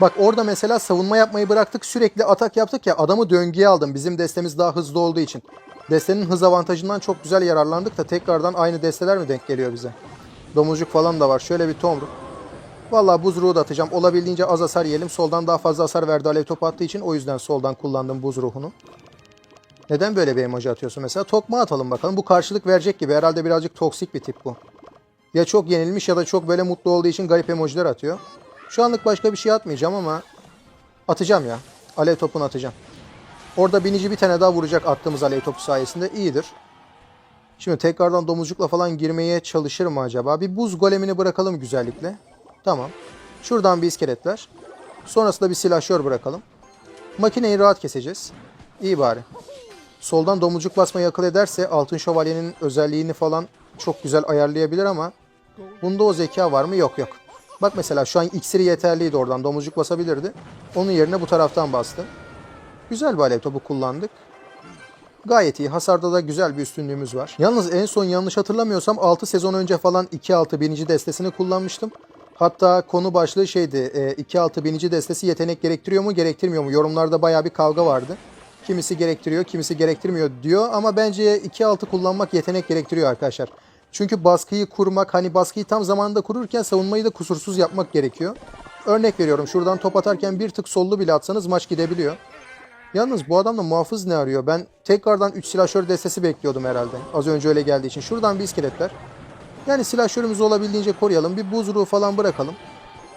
Bak orada mesela savunma yapmayı bıraktık sürekli atak yaptık ya adamı döngüye aldım. Bizim destemiz daha hızlı olduğu için. Destenin hız avantajından çok güzel yararlandık da tekrardan aynı desteler mi denk geliyor bize? Domuzcuk falan da var. Şöyle bir tomruk. Vallahi buz ruhu da atacağım. Olabildiğince az hasar yiyelim. Soldan daha fazla hasar verdi alev topu attığı için. O yüzden soldan kullandım buz ruhunu. Neden böyle bir emoji atıyorsun mesela? Tokma atalım bakalım. Bu karşılık verecek gibi. Herhalde birazcık toksik bir tip bu. Ya çok yenilmiş ya da çok böyle mutlu olduğu için garip emojiler atıyor. Şu anlık başka bir şey atmayacağım ama atacağım ya. Alev topunu atacağım. Orada binici bir tane daha vuracak attığımız alev topu sayesinde. iyidir. Şimdi tekrardan domuzcukla falan girmeye çalışır mı acaba? Bir buz golemini bırakalım güzellikle. Tamam. Şuradan bir iskelet ver. Sonrasında bir silahşör bırakalım. Makineyi rahat keseceğiz. İyi bari. Soldan domuzcuk basmayı akıl ederse altın şövalyenin özelliğini falan çok güzel ayarlayabilir ama bunda o zeka var mı? Yok yok. Bak mesela şu an iksiri yeterliydi oradan. Domuzcuk basabilirdi. Onun yerine bu taraftan bastı. Güzel bir alev topu kullandık. Gayet iyi. Hasarda da güzel bir üstünlüğümüz var. Yalnız en son yanlış hatırlamıyorsam 6 sezon önce falan 2-6 binici destesini kullanmıştım. Hatta konu başlığı şeydi. e, 2-6 binici destesi yetenek gerektiriyor mu gerektirmiyor mu? Yorumlarda baya bir kavga vardı. Kimisi gerektiriyor, kimisi gerektirmiyor diyor. Ama bence 2-6 kullanmak yetenek gerektiriyor arkadaşlar. Çünkü baskıyı kurmak, hani baskıyı tam zamanında kururken savunmayı da kusursuz yapmak gerekiyor. Örnek veriyorum şuradan top atarken bir tık sollu bile atsanız maç gidebiliyor. Yalnız bu adam da muhafız ne arıyor? Ben tekrardan 3 silahşör destesi bekliyordum herhalde. Az önce öyle geldiği için. Şuradan bir iskeletler. Yani silahşörümüzü olabildiğince koruyalım. Bir buz ruhu falan bırakalım.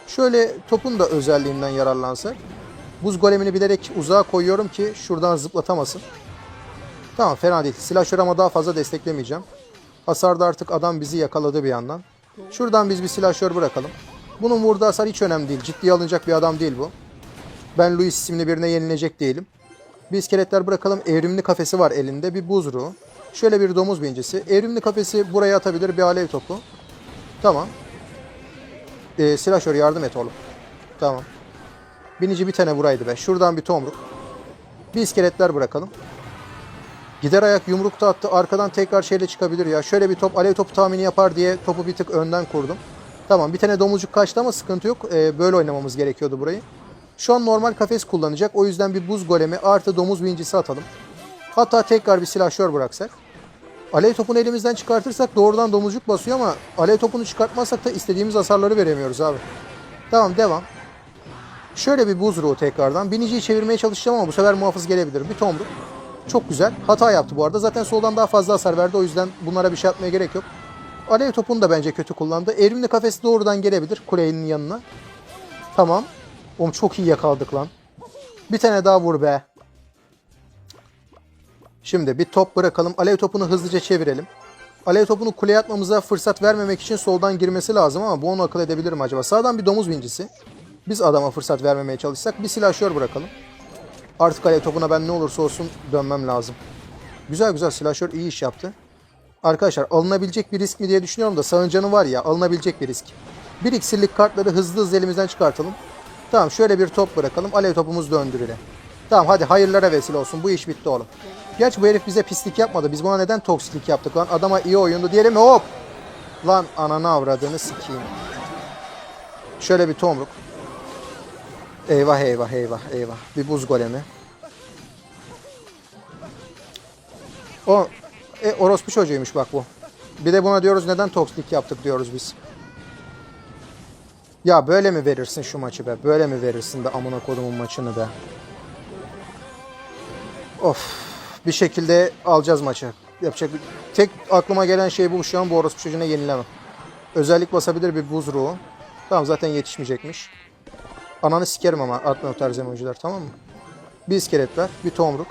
Şöyle topun da özelliğinden yararlansak. Buz golemini bilerek uzağa koyuyorum ki şuradan zıplatamasın. Tamam fena değil. Silahşör ama daha fazla desteklemeyeceğim. Hasarda artık adam bizi yakaladı bir yandan. Şuradan biz bir silahşör bırakalım. Bunun vurduğu hasar hiç önemli değil. Ciddiye alınacak bir adam değil bu. Ben Louis isimli birine yenilecek değilim. Bir iskeletler bırakalım. Evrimli kafesi var elinde. Bir buz ruhu. Şöyle bir domuz bincisi. Evrimli kafesi buraya atabilir bir alev topu. Tamam. Ee, silahşör yardım et oğlum. Tamam. Binici bir tane vuraydı be. Şuradan bir tomruk. Bir iskeletler bırakalım. Gider ayak yumruk da attı. Arkadan tekrar şeyle çıkabilir ya. Şöyle bir top alev topu tahmini yapar diye topu bir tık önden kurdum. Tamam bir tane domuzcuk kaçtı ama sıkıntı yok. Ee, böyle oynamamız gerekiyordu burayı. Şu an normal kafes kullanacak. O yüzden bir buz golemi artı domuz bincisi atalım. Hatta tekrar bir silahşör bıraksak. Alev topunu elimizden çıkartırsak doğrudan domuzcuk basıyor ama alev topunu çıkartmazsak da istediğimiz hasarları veremiyoruz abi. Tamam devam. Şöyle bir buz ruhu tekrardan. Biniciyi çevirmeye çalışacağım ama bu sefer muhafız gelebilir. Bir tomruk. Çok güzel. Hata yaptı bu arada. Zaten soldan daha fazla hasar verdi. O yüzden bunlara bir şey atmaya gerek yok. Alev topunu da bence kötü kullandı. Evrimli kafesi doğrudan gelebilir kulenin yanına. Tamam. Oğlum çok iyi yakaladık lan. Bir tane daha vur be. Şimdi bir top bırakalım. Alev topunu hızlıca çevirelim. Alev topunu kuleye atmamıza fırsat vermemek için soldan girmesi lazım ama bu onu akıl edebilir mi acaba? Sağdan bir domuz bincisi. Biz adama fırsat vermemeye çalışsak bir silahşör bırakalım. Artık alev topuna ben ne olursa olsun dönmem lazım. Güzel güzel silahşör iyi iş yaptı. Arkadaşlar alınabilecek bir risk mi diye düşünüyorum da sağıncanı var ya alınabilecek bir risk. Bir iksirlik kartları hızlı hızlı elimizden çıkartalım. Tamam şöyle bir top bırakalım. Alev topumuz döndürüle. Tamam hadi hayırlara vesile olsun. Bu iş bitti oğlum. Gerçi bu herif bize pislik yapmadı. Biz buna neden toksiklik yaptık lan? Adama iyi oyundu diyelim? Hop! Lan ananı avradını sikeyim. Şöyle bir tomruk. Eyvah eyvah eyvah eyvah. Bir buz golemi. O e, orospu çocuğuymuş bak bu. Bir de buna diyoruz neden toksiklik yaptık diyoruz biz. Ya böyle mi verirsin şu maçı be? Böyle mi verirsin be amına kodumun maçını be? Of. Bir şekilde alacağız maçı. Yapacak. Tek aklıma gelen şey bu şu an bu orospu çocuğuna yenilemem. Özellik basabilir bir buz ruhu. Tamam zaten yetişmeyecekmiş. Ananı sikerim ama atma o tarz emojiler tamam mı? Bir iskelet ver, bir tomruk.